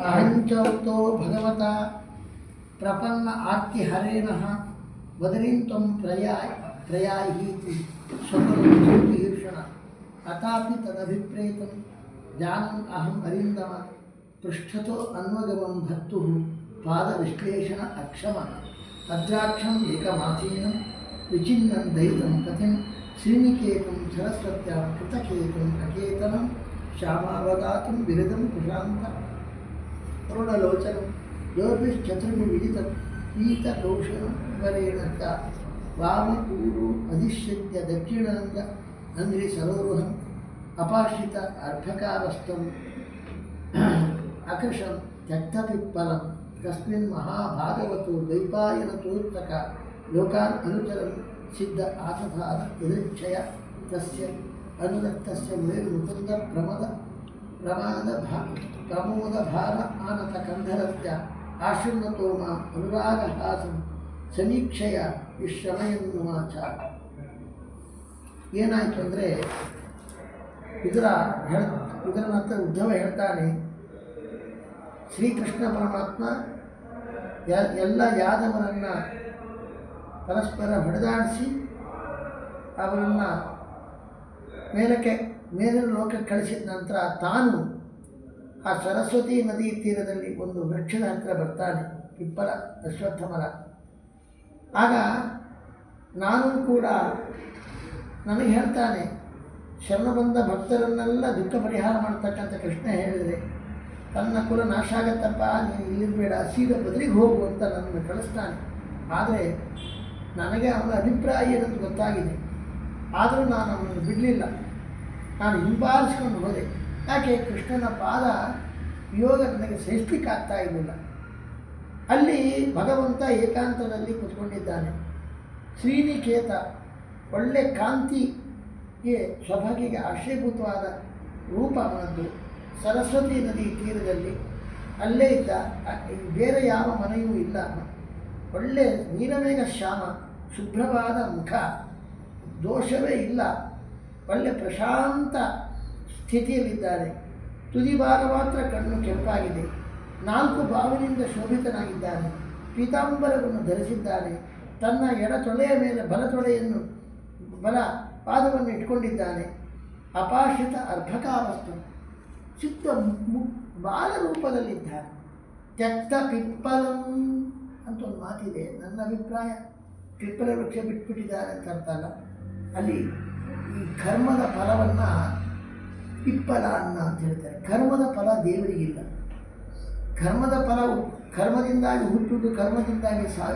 अहंचौतो भगवता प्रपन्न आर्तिहरेण बदरीं त्वं प्रया प्रयाहीति स्वतंत्रषण अतापि तदभिप्रेतं जानम् अहम् अरिन्दम, पृष्ठतो अन्वगमं भर्तुः पादविश्लेषण अक्षमः। अद्राक्षम् एकमासीनं, विचिन्नं दयितं कथिं श्रीनिकेतं सरस्वत्यां कृतकेतम् अकेतनं శ్యామావగాతం విరదం ప్రశాంత కరుణలోచనం యోగిశ్చతుర్మి విజితం పీతకౌషణేణత వామపూరు అధిశ్యత్య దక్షిణాంగ అంద్రి సరోహం అపార్షిత అర్భకారస్థం అకృషం త్యక్తపిప్పలం కస్మిన్ మహాభాగవతో ద్వైపాయన తోర్తక లోకాన్ అనుచరం సిద్ధ ఆసధార యదృచ్ఛయ తస్య ಅನುರಕ್ತಸ್ಯ ಮುಕುಂದ ಪ್ರಮದ ಪ್ರಮಾದ ಭಾ ಪ್ರಮೋದ ಭಾರ ಆನತ ಕಂಧರಸ್ಯ ಆಶೃಣ್ವತೋ ಮಾಂ ಅನುರಾಗಹಾಸಂ ಸಮೀಕ್ಷೆಯ ವಿಶ್ರಮಯನ್ನುವಾಚ. ಏನಾಯಿತು ಅಂದರೆ ಇದರ ಹೇಳ ಇದರ ನಂತರ ಉದ್ಧವ ಹೇಳ್ತಾನೆ, ಶ್ರೀಕೃಷ್ಣ ಪರಮಾತ್ಮ ಎಲ್ಲ ಯಾದವರನ್ನು ಪರಸ್ಪರ ಹೊಡೆದಾಡಿಸಿ ಅವರನ್ನು ಮೇಲಕ್ಕೆ, ಮೇಲಿನ ಲೋಕಕ್ಕೆ ಕಳಿಸಿದ ನಂತರ ತಾನು ಆ ಸರಸ್ವತಿ ನದಿ ತೀರದಲ್ಲಿ ಒಂದು ವೃಕ್ಷದ ಹತ್ತಿರ ಬರ್ತಾನೆ ಪಿಪ್ಪಲ ಅಶ್ವತ್ಥಮರ ಆಗ ನಾನು ಕೂಡ ನನಗೆ ಹೇಳ್ತಾನೆ ಶರಣ ಬಂದ ಭಕ್ತರನ್ನೆಲ್ಲ ದುಃಖ ಪರಿಹಾರ ಮಾಡ್ತಕ್ಕಂಥ ಕೃಷ್ಣ ಹೇಳಿದರೆ, ತನ್ನ ಕುಲ ನಾಶ ಆಗತ್ತಪ್ಪ, ನೀನು ಇಲ್ಲಿರಬೇಡ, ಸೀದಾ ಬದಲಿಗೆ ಹೋಗು ಅಂತ ನನ್ನನ್ನು ಕಳಿಸ್ತಾನೆ. ಆದರೆ ನನಗೆ ಅವನ ಅಭಿಪ್ರಾಯ ಏನಂತ ಗೊತ್ತಾಗಿದೆ. ಆದರೂ ನಾನು ಅವನನ್ನು ಬಿಡಲಿಲ್ಲ. ನಾನು ಹಿಂಬಾಲಿಸ್ಕೊಂಡು ಹೋದೆ. ಯಾಕೆ? ಕೃಷ್ಣನ ಪಾದ ಯೋಗ ನನಗೆ ಸೃಷ್ಟಿಕಾಗ್ತಾ ಇರಲಿಲ್ಲ. ಅಲ್ಲಿ ಭಗವಂತ ಏಕಾಂತದಲ್ಲಿ ಕೂತ್ಕೊಂಡಿದ್ದಾನೆ. ಶ್ರೀನಿಕೇತ ಒಳ್ಳೆ ಕಾಂತಿಗೆ ಸ್ವಭಾಗಿಗೆ ಆಶ್ರಯಭೂತವಾದ ರೂಪ ಅವನದ್ದು ಸರಸ್ವತಿ ನದಿ ತೀರದಲ್ಲಿ ಅಲ್ಲೇ ಇದ್ದ ಬೇರೆ ಯಾವ ಮನೆಯೂ ಇಲ್ಲ. ಒಳ್ಳೆ ನೀಲಮೇಘ ಶ್ಯಾಮ, ಶುಭ್ರವಾದ ಮುಖ. ದೋಷವೇ ಇಲ್ಲ. ಒಳ್ಳೆ ಪ್ರಶಾಂತ ಸ್ಥಿತಿಯಲ್ಲಿದ್ದಾರೆ. ತುದಿ ಭಾಗ ಮಾತ್ರ ಕಣ್ಣು ಕೆಂಪಾಗಿದೆ. ನಾಲ್ಕು ಬಾವಿನಿಂದ ಶೋಭಿತನಾಗಿದ್ದಾನೆ. ಪೀತಾಂಬರವನ್ನು ಧರಿಸಿದ್ದಾನೆ. ತನ್ನ ಎಡ ತೊಳೆಯ ಮೇಲೆ ಬಲ ತೊಳೆಯನ್ನು, ಬಲ ಪಾದವನ್ನು ಇಟ್ಕೊಂಡಿದ್ದಾನೆ. ಅಪಾಶಿತ ಅರ್ಭಕಾವಸ್ತು. ಚಿತ್ತ ಮು- ಬಾಲರೂಪದಲ್ಲಿದ್ದಾನೆ ತ್ಯಕ್ತ ಪಿಪ್ಪಲಂ ಅಂತ ಒಂದು ಮಾತಿದೆ. ನನ್ನ ಅಭಿಪ್ರಾಯ. ಪಿಪ್ಪಲ ವೃಕ್ಷ ಬಿಟ್ಬಿಟ್ಟಿದ್ದಾರೆ ಅಂತ ಅರ್ಥ ಅಲ್ಲ ಈ ಕರ್ಮದ ಫಲವನ್ನು ಪಿಪ್ಪಲ ಅನ್ನ ಅಂತ ಹೇಳ್ತಾರೆ. ಕರ್ಮದ ಫಲ ದೇವರಿಗಿಲ್ಲ ಕರ್ಮದ ಫಲ ಕರ್ಮದಿಂದಾಗಿ ಹುಟ್ಟುವುದು ಕರ್ಮದಿಂದಾಗಿ ಸಾ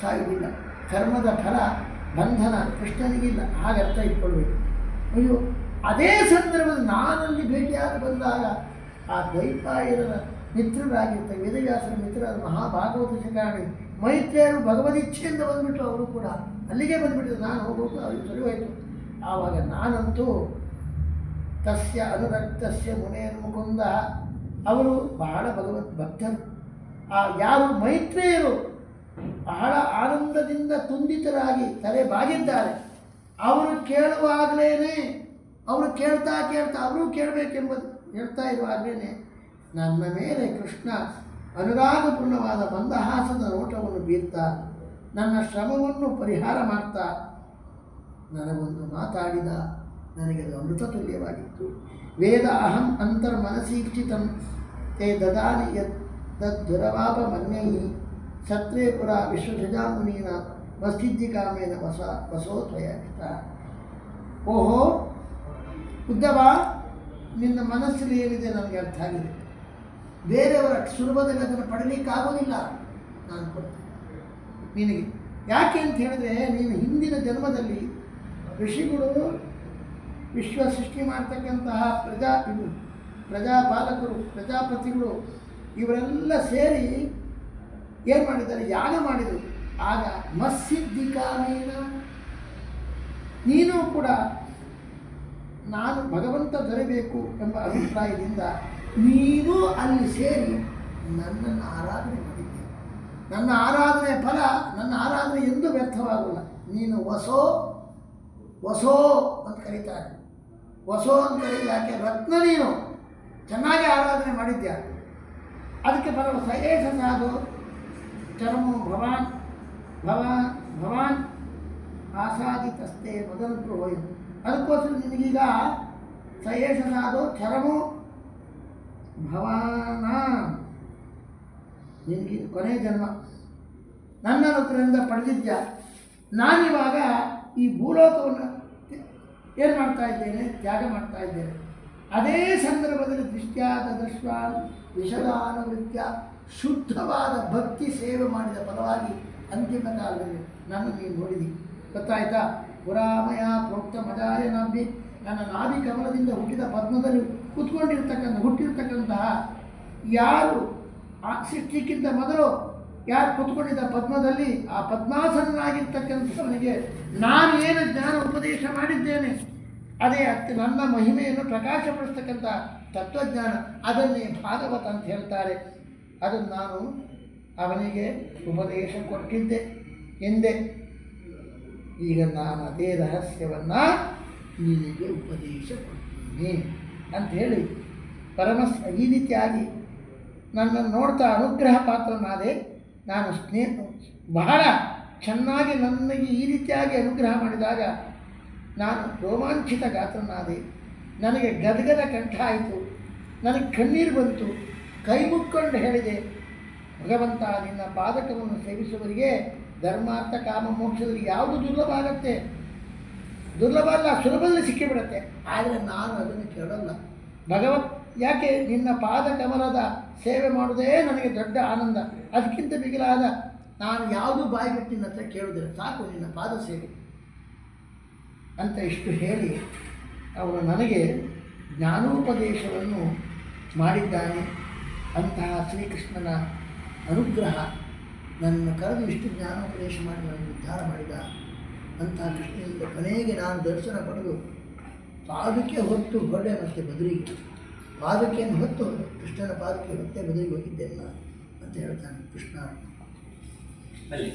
ಸಾಯುವುದಿಲ್ಲ. ಕರ್ಮದ ಫಲ ಬಂಧನ ಕೃಷ್ಣನಿಗಿಲ್ಲ ಹಾಗೆ ಅರ್ಥ ಇಟ್ಕೊಳ್ಬೇಕು. ಅಯ್ಯೋ, ಅದೇ ಸಂದರ್ಭದಲ್ಲಿ ನಾನಲ್ಲಿ ಭೇಟಿಯಾಗಿ ಬಂದಾಗ ಆ ದ್ವೈಪಾಯನ ಮಿತ್ರರಾಗಿರ್ತ ವೇದವ್ಯಾಸರ ಮಿತ್ರರಾದ ಮಹಾಭಾಗವತ ಶಿಕಾರಣಿ ಮೈತ್ರಿಯರು ಭಗವದಿಚ್ಛೆಯಿಂದ ಬಂದುಬಿಟ್ಟು ಅವರು ಕೂಡ. ಅಲ್ಲಿಗೆ ಬಂದುಬಿಟ್ಟಿದ್ರು ನಾನು ಹೋಗೋದು ಅವರಿಗೆ ಸರಿ ಆವಾಗ ನಾನಂತೂ ತಸ್ಯ ಅನುರಕ್ತಸ್ಯ ಮುನೇನ್ ಮುಕುಂದ. ಅವರು ಬಹಳ ಭಗವತ್ ಭಕ್ತರು. ಆ ಯಾರು ಮೈತ್ರೇಯರು, ಬಹಳ ಆನಂದದಿಂದ ತುಂಬಿತರಾಗಿ ತಲೆ ಬಾಗಿದ್ದಾರೆ. ಅವರು ಕೇಳುವಾಗಲೇ ಅವರು ಕೇಳ್ತಾ ಕೇಳ್ತಾ, ಅವರು ಕೇಳಬೇಕೆಂಬುದು ಹೇಳ್ತಾ ಇರುವಾಗಲೇ ನನ್ನ ಮೇಲೆ ಕೃಷ್ಣ ಅನುರಾಗಪೂರ್ಣವಾದ ಮಂದಹಾಸದ ನೋಟವನ್ನು ಬೀರ್ತಾ ನನ್ನ ಶ್ರಮವನ್ನು ಪರಿಹಾರ ಮಾಡ್ತಾ ನನಗೊಂದು ಮಾತಾಡಿದ ನನಗೆ ಅದು ಅಮೃತ ತುಲ್ಯವಾಗಿತ್ತು. ವೇದ ಅಹಂ ಅಂತರ್ಮನಸೀಕ್ಷಿತಂ ತೇ ದದಾನಿ ಯದ್ ತದ್ದುರವಾಪ ಮನ್ಯೈ ಸತ್ವೇ ಪುರ ವಸ್ತಿದ್ಧಿ ಕಾಮೇನ ವಸ ವಸೋತ್ವಯ ಓಹೋ, ಉದ್ದವ, ನಿನ್ನ ಮನಸ್ಸಲ್ಲಿ ಏನಿದೆ ನನಗೆ ಅರ್ಥ ಆಗಿದೆ. ಬೇರೆಯವರ ಸುಲಭದಲ್ಲಿ ಅದನ್ನು ಪಡಲಿಕ್ಕಾಗೋದಿಲ್ಲ. ನಾನು ಕೊಡ್ತೇನೆ. ನಿನಗೆ. ಯಾಕೆ ಅಂತ ಹೇಳಿದ್ರೆ ನೀನು ಹಿಂದಿನ ಜನ್ಮದಲ್ಲಿ ಋಷಿಗಳು ವಿಶ್ವ ಸೃಷ್ಟಿ ಮಾಡ್ತಕ್ಕಂತಹ ಪ್ರಜಾ ಪ್ರಜಾಪಾಲಕರು, ಪ್ರಜಾಪತಿಗಳು ಇವರೆಲ್ಲ ಸೇರಿ ಏನು ಮಾಡಿದ್ದಾರೆ? ಯಾಗ ಮಾಡಿದರು. ಆಗ ಮಸ್ಸಿದ್ದಿಕಾಮೇನ ನೀನು ಕೂಡ ನಾನು ಭಗವಂತ ದೊರೆಬೇಕು ಎಂಬ ಅಭಿಪ್ರಾಯದಿಂದ ನೀನು ಅಲ್ಲಿ ಸೇರಿ ನನ್ನನ್ನು ಆರಾಧನೆ ನನ್ನ ಆರಾಧನೆ ಫಲ, ನನ್ನ ಆರಾಧನೆ ಎಂದೂ ವ್ಯರ್ಥವಾಗಲ್ಲ ನೀನು ವಸೋ ವಸೋ ಅಂತ ಕರೀತಾರೆ. ವಸೋ ಅಂತ ಯಾಕೆ? ರತ್ನ ನೀನು. ಚೆನ್ನಾಗಿ ಆರಾಧನೆ ಮಾಡಿದ್ಯಾ? ಅದಕ್ಕೆ ಫಲ ಸಯೇಶ ಸಾಧು ಚರಮು ಭವಾನ್ ಭವಾನ್ ಭವಾನ್ ಆಸಾದಿತಸ್ತೆ ಮೊದಲು ಹೋಯ್ತು ಅದಕ್ಕೋಸ್ಕರ ನಿನಗೀಗ ಸಯೇಷ ಸಾಧು ಚರಮು ಭವಾನ ನಿನಗೆ ಕೊನೆಯ ಜನ್ಮ. ನನ್ನ ಹತ್ರದಿಂದ ಪಡೆದಿದ್ದ ನಾನಿವಾಗ ಈ ಭೂಲೋಕವನ್ನು ಏನು ಮಾಡ್ತಾ ಇದ್ದೇನೆ? ತ್ಯಾಗ ಮಾಡ್ತಾ ಇದ್ದೇನೆ. ಅದೇ ಸಂದರ್ಭದಲ್ಲಿ ದೃಷ್ಟ್ಯಾದ ದೃಶ್ವಾನ್ ವಿಷದಾನವೃತ್ಯ ಶುದ್ಧವಾದ ಭಕ್ತಿ ಸೇವೆ ಮಾಡಿದ ಫಲವಾಗಿ ಅಂತಿಮ ಕಾಲದಲ್ಲಿ ನಾನು ನೀನು ನೋಡಿದಿ. ಗೊತ್ತಾಯ್ತಾ? ಪುರಾಮಯ ಪ್ರೋಕ್ತ ಮಜಾಯ ನಂಬಿ ನನ್ನ ನಾಭಿ ಕಮಲದಿಂದ ಹುಟ್ಟಿದ ಪದ್ಮದಲ್ಲಿ ಕೂತ್ಕೊಂಡಿರ್ತಕ್ಕಂಥ, ಹುಟ್ಟಿರ್ತಕ್ಕಂತಹ ಯಾರು ಆ ಸೃಷ್ಟಿಕ್ಕಿಂತ ಮೊದಲು ಯಾರು ಕೂತ್ಕೊಂಡಿದ್ದ ಪದ್ಮದಲ್ಲಿ ಆ ಪದ್ಮಾಸನಾಗಿರ್ತಕ್ಕಂಥವನಿಗೆ ನಾನು ಏನು ಜ್ಞಾನ ಉಪದೇಶ ಮಾಡಿದ್ದೇನೆ. ಅದೇ ಅತ್ಯ ನನ್ನ ಮಹಿಮೆಯನ್ನು ಪ್ರಕಾಶಪಡಿಸ್ತಕ್ಕಂಥ ತತ್ವಜ್ಞಾನ. ಅದನ್ನೇ ಭಾಗವತ ಅಂತ ಹೇಳ್ತಾರೆ. ಅದನ್ನು ನಾನು ಅವನಿಗೆ ಉಪದೇಶ ಕೊಟ್ಟಿದ್ದೆ. ಎಂದೆ? ಈಗ ನಾನು ಅದೇ ರಹಸ್ಯವನ್ನು ನಿನಗೆ ಉಪದೇಶ ಕೊಡ್ತೀನಿ. ಅಂತ ಹೇಳಿ ಪರಮಸ್ ಈ ರೀತಿಯಾಗಿ ನನ್ನನ್ನು ನೋಡ್ತಾ ಅನುಗ್ರಹ ಪಾತ್ರನಾದೆ. ನಾನು ಸ್ನೇಹ, ಬಹಳ ಚೆನ್ನಾಗಿ ನನಗೆ ಈ ರೀತಿಯಾಗಿ ಅನುಗ್ರಹ ಮಾಡಿದಾಗ ನಾನು ರೋಮಾಂಚಿತ ಗಾತ್ರನಾದೆ. ನನಗೆ ಗದಗದ ಕಂಠ ಆಯಿತು. ನನಗೆ ಕಣ್ಣೀರು ಬಂತು. ಕೈ ಮುಕ್ಕೊಂಡು ಹೇಳಿದೆ, ಭಗವಂತ, ನಿನ್ನ ಪಾದಕವನ್ನು ಸೇವಿಸುವವರಿಗೆ ಧರ್ಮಾರ್ಥ, ಕಾಮ, ಮೋಕ್ಷದಲ್ಲಿ ಯಾವುದು ದುರ್ಲಭ ಆಗುತ್ತೆ? ದುರ್ಲಭ ಅಲ್ಲ, ಸುಲಭದಲ್ಲಿ ಸಿಕ್ಕಿಬಿಡತ್ತೆ. ಆದರೆ ನಾನು ಅದನ್ನು ಕೇಳಲ್ಲ. ಭಗವತ್ ಯಾಕೆ ನಿನ್ನ ಪಾದ ಕಮಲದ ಸೇವೆ ಮಾಡುವುದೇ ನನಗೆ ದೊಡ್ಡ ಆನಂದ? ಅದಕ್ಕಿಂತ ಮಿಗಿಲಾದ ನಾನು ಯಾವುದು ಬಾಯಿಬಿಟ್ಟು ನಿನ್ನ ಹತ್ರ ಕೇಳುವುದಿಲ್ಲ. ಸಾಕು ನಿನ್ನ ಪಾದ ಸೇವೆ. ಅಂತ ಇಷ್ಟು ಹೇಳಿ ಅವನು ನನಗೆ ಜ್ಞಾನೋಪದೇಶವನ್ನು ಮಾಡಿದ್ದಾನೆ. ಅಂತಹ ಶ್ರೀಕೃಷ್ಣನ ಅನುಗ್ರಹ ನನ್ನ ಕರೆದು ಇಷ್ಟು ಜ್ಞಾನೋಪದೇಶ ಮಾಡಿ ನನ್ನ ಉದ್ಧಾರ ಮಾಡಿದ. ಅಂತಹ ಕೃಷ್ಣನಿಂದ ಕೊನೆಗೆ ನಾನು ದರ್ಶನ ಪಡೆದು ಪಾದಕ್ಕೆ ಹೊತ್ತು ಹೊರಡೆ ಮತ್ತೆ ಬದರಿಗೆ ಪಾದಕೆಯನ್ನು ಹೊತ್ತು ಕೃಷ್ಣನ ಪಾದಕ್ಕೆ ಹೊತ್ತೆ ಬದಲಿಗೆ ಹೋಗಿದ್ದೆಲ್ಲ ಅಂತ ಹೇಳ್ತಾನೆ ಕೃಷ್ಣ. ಅಲ್ಲಿ